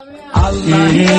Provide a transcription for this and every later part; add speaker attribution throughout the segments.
Speaker 1: তাহলে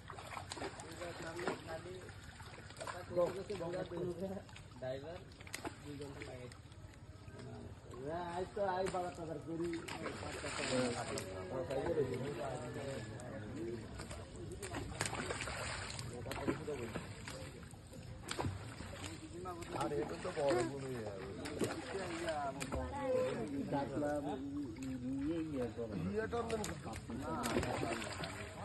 Speaker 1: ড্রাইভার দুজন আজ তো আই বাবা টাকার
Speaker 2: করি আর এটা তো বড়গুলো ইয়ে ইয়ে ইয়ে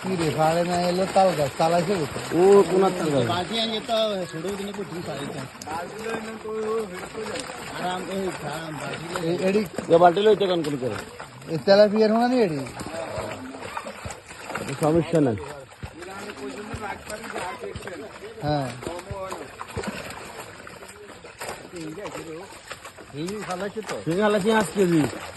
Speaker 2: কি রে ফাড়ে না এলো তাল গাছ তালাইছে কোথায়
Speaker 1: ও কোনার তাল গাছ
Speaker 2: এ- এডি
Speaker 1: বালতি লইতে কান করে করে
Speaker 2: এই তেলাপিয়ার হোনা নি এডি
Speaker 1: সমস্যা নাই
Speaker 2: হ্যাঁ
Speaker 1: ঠিক আছে আজ কেজি ইয়ে গান
Speaker 2: আড়াই হাজার সিং আছে আড়াই হাজার
Speaker 1: এটাই কি ওরে এখন দোন কমিটি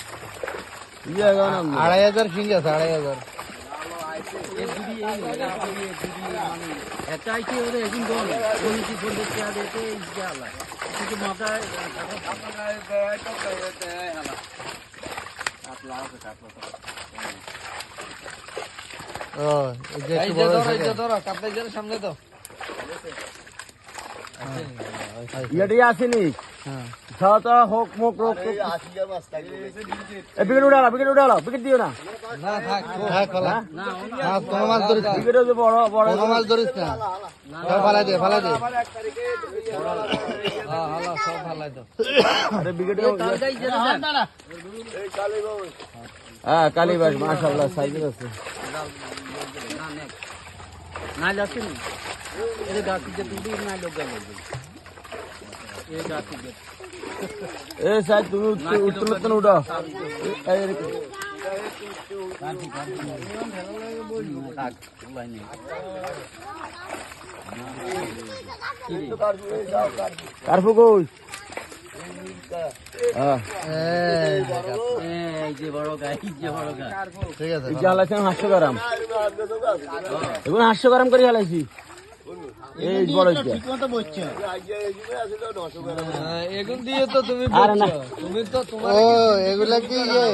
Speaker 1: করতে চায় দিতে ইজালা কিন্তু মাথায়
Speaker 2: ও এই থাকে।
Speaker 1: ইয়েটি আসেনি
Speaker 2: হ্যাঁ
Speaker 1: হোক মুখ রোগ এ বিকেট উড়ালা বিকেট উড়ালা বিকেট দিও না
Speaker 2: হ্যাঁ ফেলা মাছ কোনো মাছ ধরিস না
Speaker 1: বিকেট হচ্ছে বড় বড়
Speaker 2: কোনো মাছ ধরিস না সব ফালাই দে ফালাই দে
Speaker 1: আরে বিকেট হ্যাঁ কালীবাস মাশাআল্লাহ সাইজের আছে
Speaker 3: না যাচ্ছে না এটা গাছি যে না লোক গাছি
Speaker 1: এ সাইজ তুমি উত্তর উত্তর উঠো। কারফু কই? হ্যাঁ
Speaker 2: এই,
Speaker 3: এই যে বড় গাই যে বড় গাই।
Speaker 2: ঠিক আছে
Speaker 1: হাস্য গরম এখন হাস্য গরম করে হালাইছি। এই যে
Speaker 3: দিয়ে। তো তুমি
Speaker 1: আরে
Speaker 3: তুমি তো
Speaker 2: ও এগুলা কি ইয়ে?